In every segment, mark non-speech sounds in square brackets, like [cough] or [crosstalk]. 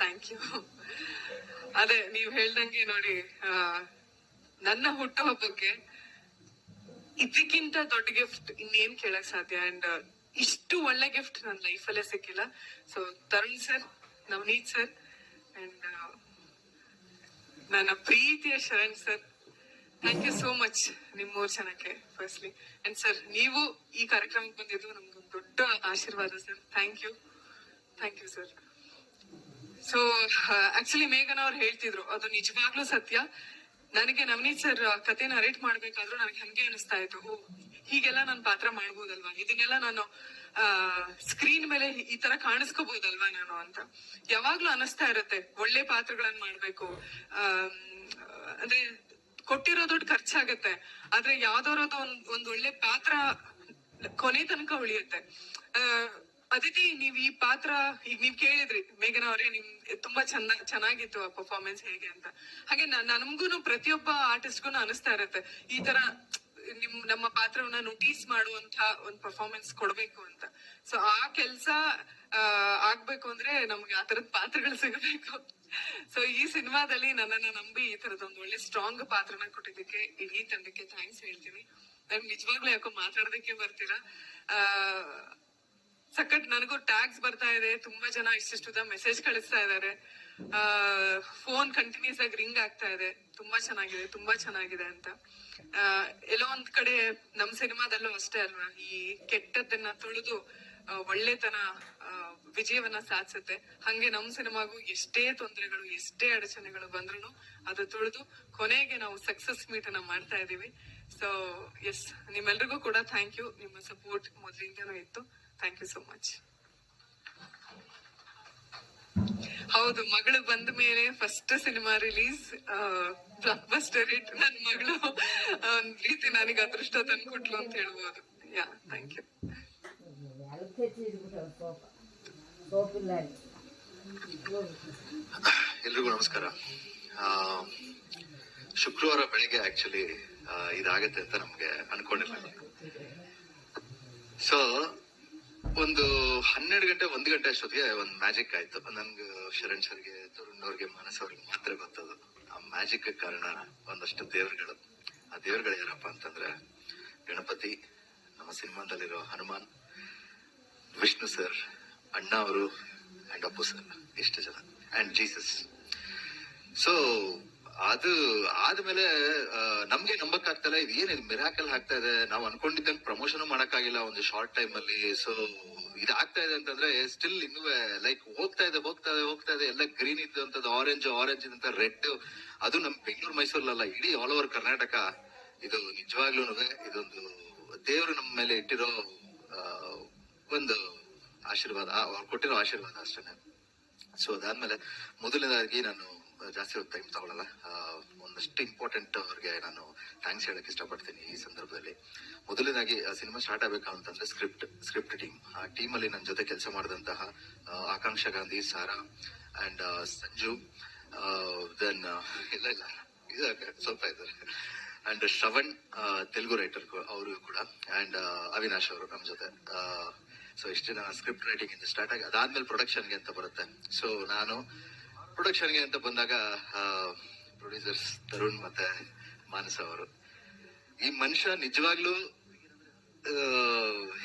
Thank you ಅದೇ, ನೀವ್ ಹೇಳ್ದಂಗೆ ನೋಡಿ ನನ್ನ ಹುಟ್ಟುಹಬ್ಬಕ್ಕೆ ಇದಕ್ಕಿಂತ ದೊಡ್ಡ ಗಿಫ್ಟ್ ಇನ್ನೇನ್ ಕೇಳಕ್ ಸಾಧ್ಯ? ಅಂಡ್ ಇಷ್ಟು ಒಳ್ಳೆ ಗಿಫ್ಟ್ ನನ್ನ ಲೈಫಲ್ಲೇ ಸಿಕ್ಕಿಲ್ಲ. So Tarun sir Navneeth sir and ನನ್ನ ಪ್ರೀತಿಯ Sharan sir thank you so much ನಿಮ್ ಮೂರ್ ಜನಕ್ಕೆ ಫಸ್ಟ್ಲಿ ಅಂಡ್ ಸರ್ ನೀವು ಈ ಕಾರ್ಯಕ್ರಮಕ್ಕೆ ಬಂದಿದ್ದು ನಮ್ಗೊಂದು ದೊಡ್ಡ ಆಶೀರ್ವಾದ sir thank you thank you sir so actually ಮೇಘನ ಅವ್ರು ಹೇಳ್ತಿದ್ರು, ಅದು ನಿಜವಾಗ್ಲೂ ಸತ್ಯ? ನನಗೆ ನವನೀತ್ ಸರ್ ಕತೆ ನರೇಟ್ ಮಾಡ್ಬೇಕಾದ್ರು ನನಗೆ ಹಂಗೆ ಅನಿಸ್ತಾ ಇತ್ತು. ಹೀಗೆಲ್ಲ ನಾನು ಪಾತ್ರ ಮಾಡ್ಬೋದಲ್ವಾ? ಇದನ್ನೆಲ್ಲ ನಾನು ಸ್ಕ್ರೀನ್ ಮೇಲೆ ಈ ತರ ಕಾಣಿಸ್ಕೋಬಹುದಲ್ವಾ ನಾನು ಅಂತ? ಯಾವಾಗ್ಲೂ ಅನಿಸ್ತಾ ಇರುತ್ತೆ, ಒಳ್ಳೆ ಪಾತ್ರಗಳನ್ನ ಮಾಡ್ಬೇಕು. ಅಂದ್ರೆ ಕೊಟ್ಟಿರೋ ದುಡ್ಡು ಖರ್ಚಾಗತ್ತೆ, ಆದ್ರೆ ಯಾವ್ದಾರೋದು ಒಂದ್ ಒಂದ್ ಒಳ್ಳೆ ಪಾತ್ರ ಕೊನೆ ತನಕ ಉಳಿಯುತ್ತೆ. ಅದಿತಿ, ನೀವ್ ಈ ಪಾತ್ರ, ಈಗ ನೀವ್ ಕೇಳಿದ್ರಿ, ಮೇಘನ ಅವರೇ, ನಿಮ್, ತುಂಬಾ ಚೆನ್ನ ಚೆನ್ನಾಗಿತ್ತು ಆ ಪರ್ಫಾರ್ಮೆನ್ಸ್ ಹೇಗೆ ಅಂತ. ಹಾಗೆ ನನ್ಗುನು ಪ್ರತಿಯೊಬ್ಬ ಆರ್ಟಿಸ್ಟ್ಗುನು ಅನಿಸ್ತಾ ಇರತ್ತೆ. ಈ ತರ ನಿಮ್, ನಮ್ಮ ಪಾತ್ರವನ್ನ ನೋಟಿಸ್ ಮಾಡುವಂತ ಒಂದ್ ಪರ್ಫಾರ್ಮೆನ್ಸ್ ಕೊಡ್ಬೇಕು ಅಂತ. ಸೊ ಆ ಕೆಲ್ಸ ಆಗ್ಬೇಕು ಅಂದ್ರೆ ನಮ್ಗೆ ಆ ತರದ ಪಾತ್ರಗಳು ಸಿಗಬೇಕು. ಸೊ ಈ ಸಿನಿಮಾದಲ್ಲಿ ನನ್ನನ್ನ ನಂಬಿ ಈ ತರದ ಒಂದು ಒಳ್ಳೆ ಸ್ಟ್ರಾಂಗ್ ಪಾತ್ರನ ಕೊಟ್ಟಿದ್ದಕ್ಕೆ ಇಡೀ ತಂಡಕ್ಕೆ ಥ್ಯಾಂಕ್ಸ್ ಹೇಳ್ತೀನಿ. ನನ್ಗೆ ನಿಜವಾಗ್ಲೂ ಯಾಕೋ ಮಾತಾಡೋದಕ್ಕೆ ಬರ್ತೀರಾ? ಆ ಸಖತ್ ನನಗೂ ಟ್ಯಾಗ್ಸ್ ಬರ್ತಾ ಇದೆ, ತುಂಬಾ ಜನ ಇಷ್ಟಿಷ್ಟು ಮೆಸೇಜ್ ಕಳಿಸ್ತಾ ಇದಾರೆ ಫೋನ್ ಕಂಟಿನ್ಯೂಸ್ ಆಗಿ ರಿಂಗ್ ಆಗ್ತಾ ಇದೆ. ತುಂಬಾ ಚೆನ್ನಾಗಿದೆ ತುಂಬಾ ಚೆನ್ನಾಗಿದೆ ಅಂತ. ಎಲ್ಲೋ ಒಂದ್ ಕಡೆ ನಮ್ ಸಿನಿಮಾದಲ್ಲೂ ಅಷ್ಟೇ ಅಲ್ವಾ? ಈ ಕೆಟ್ಟದ್ದನ್ನ ತುಳಿದು ಒಳ್ಳೆತನ ವಿಜಯವನ್ನ ಸಾಧಿಸುತ್ತೆ. ಹಂಗೆ ನಮ್ ಸಿನಿಮಾಗೂ ಎಷ್ಟೇ ತೊಂದರೆಗಳು, ಎಷ್ಟೇ ಅಡಚಣೆಗಳು ಬಂದ್ರು ಅದು ತುಳಿದು ಕೊನೆಗೆ ನಾವು ಸಕ್ಸಸ್ ಮೀಟ್ ಅನ್ನ ಮಾಡ್ತಾ ಇದೀವಿ ಸೊ ಎಸ್ ನಿಮ್ಮೆಲ್ರಿಗೂ ಕೂಡ ಥ್ಯಾಂಕ್ ಯು ನಿಮ್ಮ ಸಪೋರ್ಟ್ ಮೊದಲಿಂದನೂ ಇತ್ತು. ಥ್ಯಾಂಕ್ ಯು ಸೋ ಮಚ್ ಹೌದು, ಮಗಳು ಬಂದ ಮೇಲೆ first cinema release blockbuster hit ನನ್ ಮಗಳು. ರೀತಿ ನನಗೆ ಅದೃಷ್ಟ ತಂದ್ಕೊಟ್ಲು ಅಂತ ಹೇಳ್ಬೋದು. ಯಾ ಥ್ಯಾಂಕ್ ಯು ಎಲ್ರಿಗೂ ನಮಸ್ಕಾರ. ಶುಕ್ರವಾರ ಬೆಳಿಗ್ಗೆ ಆಕ್ಚುಲಿ ಇದಾಗತ್ತೆ ಅಂತ ನಮ್ಗೆ ಅನ್ಕೊಂಡಿಲ್ಲ. ಸೊ ಒಂದು ಹನ್ನೆರಡು ಗಂಟೆ, ಒಂದು ಗಂಟೆ ಅಷ್ಟೊತ್ತಿಗೆ ಒಂದು ಮ್ಯಾಜಿಕ್ ಆಯ್ತು. ನನ್ಗೆ ಶರಣ್ ಸರ್ಗೆ, ತರುಣ್ ಅವ್ರಿಗೆ, ಮನಸ್ ಅವ್ರಿಗೆ ಮಾತ್ರ ಗೊತ್ತದು. ಆ ಮ್ಯಾಜಿಕ್ ಕಾರಣ ಒಂದಷ್ಟು ದೇವರುಗಳು. ಆ ದೇವರುಗಳು ಯಾರಪ್ಪ ಅಂತಂದ್ರೆ, ಗಣಪತಿ, ನಮ್ಮ ಸಿನಿಮಾದಲ್ಲಿರೋ ಹನುಮಾನ್, ವಿಷ್ಣು ಸರ್, ಅಣ್ಣ ಅವರು ಅಂಡ್ ಅಪ್ಪು ಸರ್ ಇಷ್ಟು ಜನ? ಅಂಡ್ ಜೀಸಸ್ ಸೊ ಅದು ಆದ್ಮೇಲೆ ನಮ್ಗೆ ನಂಬಕ್ ಆಗ್ತಲ್ಲ ಇದು ಏನಿದೆ ಮಿರಾಕಲ್ ಆಗ್ತಾ ಇದೆ? ನಾವು ಅನ್ಕೊಂಡಿದ್ದಂಗೆ ಪ್ರಮೋಷನ್ ಮಾಡಕ್ಕಾಗಿಲ್ಲ ಒಂದು ಶಾರ್ಟ್ ಟೈಮ್ ಅಲ್ಲಿ. ಸೊ ಇದು ಆಗ್ತಾ ಇದೆ ಅಂತಂದ್ರೆ ಸ್ಟಿಲ್ ಇನ್ನೂ ಲೈಕ್ ಹೋಗ್ತಾ ಇದೆ ಹೋಗ್ತಾ ಇದೆ ಹೋಗ್ತಾ ಇದೆ. ಎಲ್ಲ ಗ್ರೀನ್ ಇದ್ದಂತದ್ದು ಆರೆಂಜ್ ಆರೆಂಜ್ ಇದ್ದಂತ ರೆಡ್ ಅದು ನಮ್ ಬೆಂಗಳೂರು ಮೈಸೂರಲ್ಲ ಇಡೀ ಆಲ್ ಓವರ್ ಕರ್ನಾಟಕ. ಇದು ನಿಜವಾಗ್ಲೂ ಇದೊಂದು ದೇವರು ನಮ್ಮ ಮೇಲೆ ಇಟ್ಟಿರೋ ಒಂದು ಆಶೀರ್ವಾದ ಕೊಟ್ಟಿರೋ ಆಶೀರ್ವಾದ ಅಷ್ಟೇ ಸೊ ಅದಾದ್ಮೇಲೆ, ಮೊದಲನೇದಾಗಿ ನಾನು ಜಾಸ್ತಿ ಹೊತ್ತು ಟೈಮ್ ತಗೊಳಲ್ಲ. ಆ, ಒಂದಷ್ಟು ಇಂಪಾರ್ಟೆಂಟ್ ಅವ್ರಿಗೆ ನಾನು ಥ್ಯಾಂಕ್ಸ್ ಹೇಳಕ್ ಇಷ್ಟಪಡ್ತೀನಿ ಈ ಸಂದರ್ಭದಲ್ಲಿ. ಮೊದಲನೇದಾಗಿ ಸಿನಿಮಾ ಸ್ಟಾರ್ಟ್ ಆಗ್ಬೇಕು ಅಂತಂದ್ರೆ ಸ್ಕ್ರಿಪ್ಟ್ ಸ್ಕ್ರಿಪ್ಟ್ ಟೀಮ್ ಆ ಟೀಮ್ ಅಲ್ಲಿ ನನ್ನ ಜೊತೆ ಕೆಲಸ ಮಾಡಿದಂತಹ ಆಕಾಂಕ್ಷಾ ಗಾಂಧಿ ಸಾರಾ ಅಂಡ್ ಸಂಜು ದೆನ್ ಇಲ್ಲ ಇಲ್ಲ. ಸ್ವಲ್ಪ ಇದ್ದಾರೆ ಅಂಡ್ ಶ್ರವಣ್ ತೆಲುಗು ರೈಟರ್ ಅವರು ಕೂಡ ಅಂಡ್ ಅವಿನಾಶ್ ಅವರು ನಮ್ಮ ಜೊತೆ. ಸೊ ಇಷ್ಟು ಜನ ಸ್ಕ್ರಿಪ್ಟ್ ರೈಟಿಂಗ್ ಇಂದ ಸ್ಟಾರ್ಟ್ ಆಗಿ ಅದಾದ್ಮೇಲೆ ಪ್ರೊಡಕ್ಷನ್ಗೆ ಅಂತ ಬರುತ್ತೆ. ಸೊ ನಾನು production ಗೆ ಅಂತ ಬಂದಾಗ ಪ್ರೊಡ್ಯೂಸರ್ಸ್ ತರುಣ್ ಮತ್ತೆ ಮಾನಸ ಅವರು, ಈ ಮನುಷ್ಯ ನಿಜವಾಗ್ಲೂ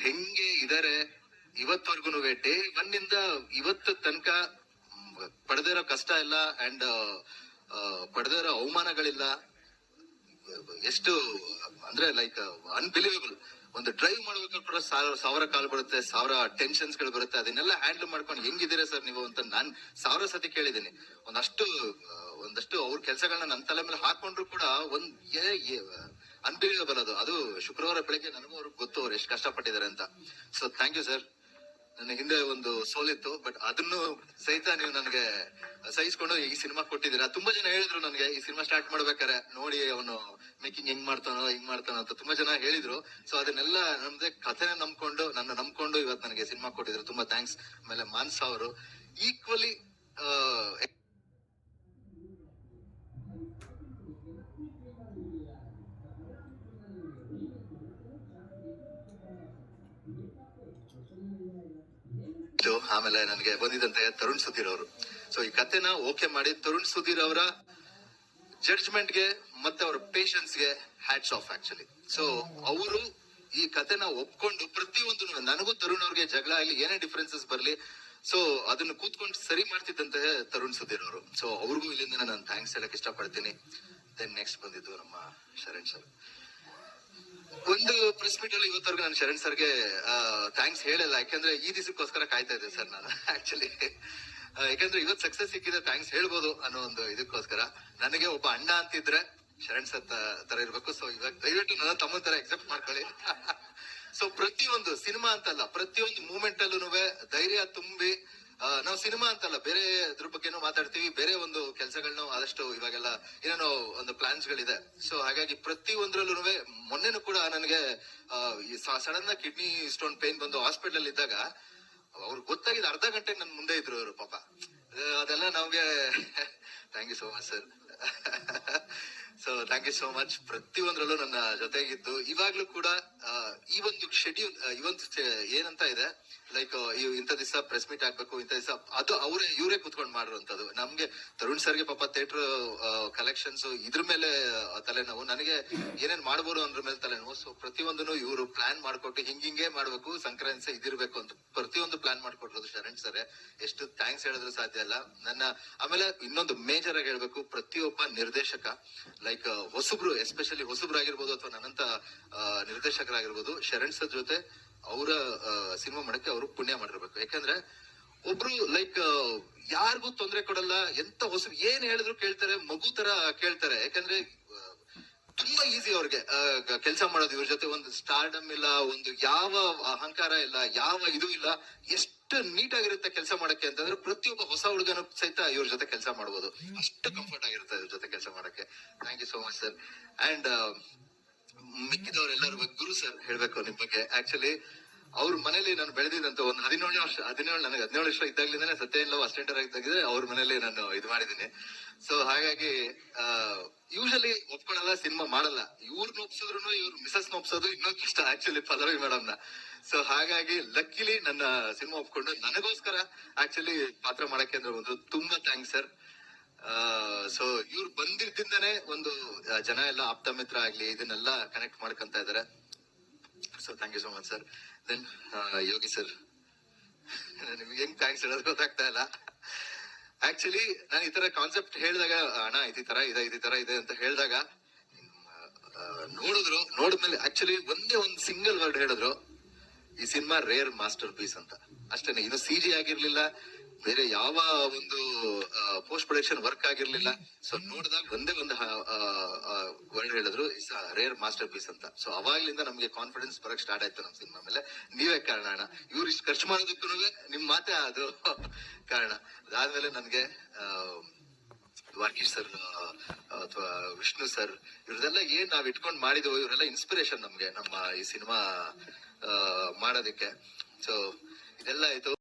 ಹೆಂಗೆ ಇದಾರೆ ಇವತ್ವರ್ಗುನು ಡೇ ಒನ್ ಇಂದ ಇವತ್ತು ತನಕ ಪಡೆದಿರೋ ಕಷ್ಟ ಇಲ್ಲ ಅಂಡ್ ಪಡೆದಿರೋ ಅವಮಾನಗಳಿಲ್ಲ, ಎಷ್ಟು, ಅಂದ್ರೆ ಲೈಕ್ ಅನ್ಬಿಲೀವಬಲ್ ಒಂದು ಡ್ರೈವ್ ಮಾಡ್ಬೇಕಾದ್ರೆ ಸಾವಿರ ಸಾವಿರ ಕಾಲ್ ಬರುತ್ತೆ, ಸಾವಿರ ಟೆನ್ಷನ್ಸ್ಗಳು ಬರುತ್ತೆ. ಅದನ್ನೆಲ್ಲ ಹ್ಯಾಂಡಲ್ ಮಾಡ್ಕೊಂಡು ಹೆಂಗಿದ್ದೀರಾ ಸರ್ ನೀವು ಅಂತ ನಾನ್ ಸಾವಿರ ಸತಿ ಕೇಳಿದ್ದೀನಿ. ಒಂದಷ್ಟು ಒಂದಷ್ಟು ಅವ್ರ ಕೆಲಸಗಳನ್ನ ನನ್ನ ತಲೆ ಮೇಲೆ ಹಾಕೊಂಡ್ರು ಕೂಡ ಒಂದ್ ಅನ್ಬಿಲೀವಬಲ್ ಅದು. ಅದು ಶುಕ್ರವಾರ ಬೆಳಗ್ಗೆ ನನಗೂ ಅವ್ರಿಗೆ ಗೊತ್ತು ಅವ್ರು ಎಷ್ಟು ಕಷ್ಟಪಟ್ಟಿದ್ದಾರೆ ಅಂತ. ಸೊ ಥ್ಯಾಂಕ್ ಯು ಸರ್ ನನ್ನ ಹಿಂದೆ ಒಂದು ಸೋಲಿತ್ತು ಬಟ್ ಅದನ್ನು ಸಹಿತ ನೀವು ನನಗೆ ಸಹಿಸ್ಕೊಂಡು ಈ ಸಿನಿಮಾ ಕೊಟ್ಟಿದ್ದೀರಾ. ತುಂಬಾ ಜನ ಹೇಳಿದ್ರು ನನಗೆ, ಈ ಸಿನಿಮಾ ಸ್ಟಾರ್ಟ್ ಮಾಡ್ಬೇಕಾರೆ ನೋಡಿ ಅವನು ಮೇಕಿಂಗ್ ಹೆಂಗ್ ಮಾಡ್ತಾನೋ, ಹಿಂಗ್ ಮಾಡ್ತಾನೋ ಅಂತ ತುಂಬಾ ಜನ ಹೇಳಿದ್ರು. ಸೊ ಅದನ್ನೆಲ್ಲ ನಮ್ದೇ ಕಥೆನ ನಂಬ್ಕೊಂಡು, ನನ್ನ ನಂಬ್ಕೊಂಡು ಇವತ್ತು ನನಗೆ ಸಿನಿಮಾ ಕೊಟ್ಟಿದ್ರು. ತುಂಬಾ ಥ್ಯಾಂಕ್ಸ್ ಆಮೇಲೆ ಮಾನ್ಸ ಅವರು ಈಕ್ವಲಿ ಆಮೇಲೆ ನನಗೆ ಬಂದಿದಂತೆ ತರುಣ್ ಸುಧೀರ್ ಅವರು. ಸೊ ಈ ಕತೆನ ಓಕೆ ಮಾಡಿ ತರುಣ್ ಸುಧೀರ್ ಅವರ ಜಡ್ಜ್ಮೆಂಟ್ಗೆ ಮತ್ತೆ ಅವರ ಪೇಷನ್ಸ್ಗೆ ಹ್ಯಾಟ್ಸ್ ಆಫ್ ಆಕ್ಚುಲಿ ಸೊ ಅವರು ಈ ಕತೆನ ಒಪ್ಕೊಂಡು ಪ್ರತಿಯೊಂದು ನನಗೂ ತರುಣ್ ಅವ್ರಿಗೆ ಜಗಳ ಆಗಲಿ, ಏನೇ ಡಿಫ್ರೆನ್ಸಸ್ ಬರಲಿ ಸೊ ಅದನ್ನು ಕೂತ್ಕೊಂಡು ಸರಿ ಮಾಡ್ತಿದ್ದಂತೆ ತರುಣ್ ಸುಧೀರ್ ಅವರು. ಸೊ ಅವ್ರಿಗೂ ಇಲ್ಲಿಂದ ನಾನು ಥ್ಯಾಂಕ್ಸ್ ಹೇಳಕ್ ಇಷ್ಟಪಡ್ತೀನಿ. ದೆನ್ ನೆಕ್ಸ್ಟ್ ಬಂದಿದ್ದು ನಮ್ಮ ಶರಣ್ ಸರ್. ಒಂದು ಪ್ರೆಸ್ ಮೀಟ್ ಅಲ್ಲಿ ಇವತ್ತವರೆಗೂ ನಾನು ಶರಣ್ ಸರ್ಗೆ ಥ್ಯಾಂಕ್ಸ್ ಹೇಳಲ್ಲ. ಯಾಕಂದ್ರೆ ಈ ದಿವಸಕ್ಕೋಸ್ಕರ ಕಾಯ್ತಾ ಇದ್ದೆ ಸರ್ ನಾನು [laughs] ಆಕ್ಚುಲಿ ಯಾಕಂದ್ರೆ ಇವತ್ತು ಸಕ್ಸಸ್ ಸಿಕ್ಕಿದ್ರೆ ಥ್ಯಾಂಕ್ಸ್ ಹೇಳ್ಬೋದು ಅನ್ನೋ ಒಂದು ಇದಕ್ಕೋಸ್ಕರ. ನನಗೆ ಒಬ್ಬ ಅಣ್ಣ ಅಂತಿದ್ರೆ ಶರಣ್ ಸರ್ ತರ ಇರ್ಬೇಕು. ಸೊ ಇವಾಗ ದಯವಿಟ್ಟು ನನ್ನ ತಮ್ಮ ತರ ಎಕ್ಸೆಪ್ಟ್ ಮಾಡ್ಕೊಳ್ಳಿ. [laughs] ಸೊ ಪ್ರತಿಯೊಂದು ಸಿನಿಮಾ ಅಂತಲ್ಲ, ಪ್ರತಿಯೊಂದು ಮೂಮೆಂಟ್ ಅಲ್ಲೂ ಧೈರ್ಯ ತುಂಬಿ ನಾವು ಸಿನಿಮಾ ಅಂತಲ್ಲ, ಬೇರೆ ಅದ್ರ ಬಗ್ಗೆನೂ ಮಾತಾಡ್ತೀವಿ, ಬೇರೆ ಒಂದು ಕೆಲಸಗಳನ್ನ ಆದಷ್ಟು ಇವಾಗೆಲ್ಲ ಏನೇನೋ ಒಂದು ಪ್ಲಾನ್ಸ್ ಗಳಿದೆ ಸೊ ಹಾಗಾಗಿ ಪ್ರತಿ ಒಂದ್ರಲ್ಲೂ ಮೊನ್ನೆನೂ ಕೂಡ ನನಗೆ ಸಡನ್ ಕಿಡ್ನಿ ಸ್ಟೋನ್ ಪೇನ್ ಬಂದು ಹಾಸ್ಪಿಟಲ್ ಅಲ್ಲಿ ಇದ್ದಾಗ, ಅವ್ರು ಗೊತ್ತಾಗಿದ್ದು ಅರ್ಧ ಗಂಟೆ ನನ್ ಮುಂದೆ ಇದ್ರು ಅವರು ಪಾಪ. ಅದೆಲ್ಲ ನಮ್ಗೆ thank you so much sir so thank you so much ಪ್ರತಿಯೊಂದ್ರಲ್ಲೂ ನನ್ನ ಜೊತೆಗಿದ್ದು. ಇವಾಗ್ಲೂ ಕೂಡ ಈ ಒಂದು ಶೆಡ್ಯೂಲ್ ಈ ಒಂದು ಏನಂತ ಇದೆ ಲೈಕ್ ಇಂಥ ದಿವಸ ಪ್ರೆಸ್ ಮೀಟ್ ಆಗ್ಬೇಕು, ಇಂಥ ದಿವಸ ಅದು ಅವರೇ, ಇವರೇ ಕುತ್ಕೊಂಡು ಮಾಡಿರುವಂತದ್ದು ನಮ್ಗೆ ತರುಣ್ ಸರ್ಗೆ ಪಾಪ ಥಿಯೇಟರ್ ಕಲೆಕ್ಷನ್ಸ್ ಇದ್ರ ಮೇಲೆ ತಲೆನೋವು. ನನಗೆ ಏನೇನ್ ಮಾಡ್ಬೋದು ಅಂದ್ರ ಮೇಲೆ ತಲೆನೋವು. ಸೊ ಪ್ರತಿಯೊಂದನ್ನು ಇವರು ಪ್ಲಾನ್ ಮಾಡ್ಕೊಟ್ಟು ಹಿಂಗಿಂಗೆ ಮಾಡ್ಬೇಕು, ಸಂಕ್ರಾಂತಿ ಇದಿರ್ಬೇಕು ಅಂತ ಪ್ರತಿಯೊಂದು ಪ್ಲಾನ್ ಮಾಡ್ಕೊಟ್ಟಿರೋದು ಶರಣ್ ಸರ್ ಎಷ್ಟು ಥ್ಯಾಂಕ್ಸ್ ಹೇಳಿದ್ರು ಸಾಧ್ಯ ಅಲ್ಲ ನನ್ನ, ಆಮೇಲೆ ಇನ್ನೊಂದು ಮೇಜರ್ ಆಗಿ ಹೇಳ್ಬೇಕು, ಪ್ರತಿಯೊಬ್ಬ ನಿರ್ದೇಶಕ ಲೈಕ್ ಹೊಸಬ್ರು ಎಸ್ಪೆಷಲಿ ಹೊಸಬ್ರು ಆಗಿರ್ಬೋದು ಅಥವಾ ನನ್ನಂತ ನಿರ್ದೇಶಕರಾಗಿರ್ಬೋದು, ಶರಣ್ ಸರ್ ಜೊತೆ ಅವರ ಸಿನಿಮಾ ಮಾಡಕ್ಕೆ ಅವರು ಪುಣ್ಯ ಮಾಡಿರ್ಬೇಕು. ಯಾಕಂದ್ರೆ ಒಬ್ರು ಲೈಕ್ ಯಾರಿಗೂ ತೊಂದರೆ ಕೊಡಲ್ಲ, ಎಂತ ಹೊಸ, ಏನ್ ಹೇಳಿದ್ರು ಕೇಳ್ತಾರೆ, ಮಗು ತರ ಕೇಳ್ತಾರೆ. ಯಾಕಂದ್ರೆ ತುಂಬಾ ಈಸಿ ಅವ್ರಿಗೆ ಕೆಲಸ ಮಾಡೋದು, ಇವ್ರ ಜೊತೆ ಒಂದು ಸ್ಟಾರ್ಡಮ್ ಇಲ್ಲ, ಒಂದು ಯಾವ ಅಹಂಕಾರ ಇಲ್ಲ, ಯಾವ ಇದು ಇಲ್ಲ, ಎಷ್ಟು ನೀಟ್ ಆಗಿರುತ್ತೆ ಕೆಲಸ ಮಾಡಕ್ಕೆ ಅಂತಂದ್ರೆ ಪ್ರತಿಯೊಬ್ಬ ಹೊಸ ಹುಡುಗನು ಸಹಿತ ಇವ್ರ ಜೊತೆ ಕೆಲಸ ಮಾಡಬಹುದು ಅಷ್ಟು ಕಂಫರ್ಟ್ ಆಗಿರುತ್ತೆ ಇವ್ರ ಜೊತೆ ಕೆಲಸ ಮಾಡಕ್ಕೆ. Thank you so much sir and ಮಿಕ್ಕಿದವರೆಲ್ಲರೂ Guru sir ಹೇಳ್ಬೇಕು ನಿಮ್ ಬಗ್ಗೆ. ಆಕ್ಚುಲಿ ಅವ್ರ ಮನೇಲಿ ನಾನು ಬೆಳೆದಿದ್ದಂತ ಒಂದು ಹದಿನೇಳು ವರ್ಷ, ಹದಿನೇಳು ನನಗೆ ಹದಿನೇಳು ವರ್ಷ ಇದ್ದಾಗ್ಲಿಂದ ಸತ್ಯ ಇಲ್ಲ ಅಸ್ಟೆಂಡರ್ ಆಗಿದ್ದಾಗಿದ್ರೆ ಅವ್ರ ಮನೇಲಿ ನಾನು ಇದು ಮಾಡಿದ್ದೀನಿ. ಸೊ ಹಾಗಾಗಿ ಯೂಶಲಿ ಒಪ್ಕೊಳಲ್ಲ, ಸಿನಿಮಾ ಮಾಡಲ್ಲ. ಇವ್ರನ್ನ ಒಪ್ಸಿದ್ರು ಇವ್ರ ಮಿಸಸ್ ಒಪ್ಸೋದು ಇನ್ನೊಂದು ಇಷ್ಟ ಆಕ್ಚುಲಿ ಪಲ್ಲವಿ ಮೇಡಮ್ನ ಸೊ ಹಾಗಾಗಿ ಲಕ್ಕಿಲಿ ನನ್ನ ಸಿನಿಮಾ ಒಪ್ಕೊಂಡು ನನಗೋಸ್ಕರ ಆಕ್ಚುಲಿ ಪಾತ್ರ ಮಾಡಕ್ಕೆ ಅಂದ್ರೆ ಒಂದು ತುಂಬಾ ಥ್ಯಾಂಕ್ಸ್ ಸರ್ ಸೊ ಇವ್ರು ಬಂದಿದ್ದಿಂದನೇ ಒಂದು ಜನ ಎಲ್ಲ ಆಪ್ತ ಮಿತ್ರ ಆಗ್ಲಿ, ಇದನ್ನೆಲ್ಲ ಕನೆಕ್ಟ್ ಮಾಡ್ಕೊಂತ ಇದಾರೆ. So thank you so much sir then Yogi sir [laughs] ನಿಮ್ಗೆ ಹೆಂಗ್ ಥ್ಯಾಂಕ್ಸ್ ಹೇಳೋದು ಗೊತ್ತಾಗ್ತಾ ಇಲ್ಲ. ಆಕ್ಚುಲಿ ನಾನು ಈ ತರ ಕಾನ್ಸೆಪ್ಟ್ ಹೇಳಿದಾಗ ಅಣ್ಣ, ಇದ್ ತರ ಇದೆ ಈ ತರ ಇದೆ ಅಂತ ಹೇಳಿದಾಗ ನೋಡಿದ್ರು, ನೋಡಿದ್ಮೇಲೆ ಆಕ್ಚುಲಿ ಒಂದೇ ಒಂದು ಸಿಂಗಲ್ ವರ್ಡ್ ಹೇಳಿದ್ರು. ಈ ಸಿನಿಮಾ ರೇರ್ ಮಾಸ್ಟರ್ ಪೀಸ್ ಅಂತ. ಅಷ್ಟೇನೆ ಇದು ಸಿ ಜಿ ಆಗಿರ್ಲಿಲ್ಲ ಬೇರೆ ಯಾವ ಒಂದು ಪೋಸ್ಟ್ ಪ್ರೊಡಕ್ಷನ್ ವರ್ಕ್ ಆಗಿರ್ಲಿಲ್ಲ. ಸೊ ನೋಡಿದಾಗ ಒಂದೇ ಒಂದು ವರ್ಡ್ ಹೇಳಿದ್ರು ಇಸ್ ರೇರ್ ಮಾಸ್ಟರ್ ಪೀಸ್ ಅಂತ. ಸೊ ಅವಾಗ್ಲಿಂದ ನಮ್ಗೆ ಕಾನ್ಫಿಡೆನ್ಸ್ ಬರಕ್ ಸ್ಟಾರ್ಟ್ ಆಯ್ತು ನಮ್ ಸಿನಿಮಾ ಮೇಲೆ. ನೀವೇ ಕಾರಣ ಅಣ್ಣ. ಇವ್ರು ಇಷ್ಟು ಖರ್ಚು ಮಾಡೋದಕ್ಕೂ ನಿಮ್ ಮಾತೆ ಅದು [laughs] ಕಾರಣ. ಅದಾದ್ಮೇಲೆ ನನ್ಗೆ ಆ, ವಾರ್ಕೀಶ್ ಸರ್ ಅಥವಾ ವಿಷ್ಣು ಸರ್ ಇವ್ರದೆಲ್ಲ ಏನ್ ನಾವ್ ಇಟ್ಕೊಂಡ್ ಮಾಡಿದ್ವು ಇವರೆಲ್ಲ ಇನ್ಸ್ಪಿರೇಷನ್ ನಮ್ಗೆ ನಮ್ಮ ಈ ಸಿನಿಮಾ ಮಾಡೋದಕ್ಕೆ. ಸೊ ಇದೆಲ್ಲ ಆಯ್ತು.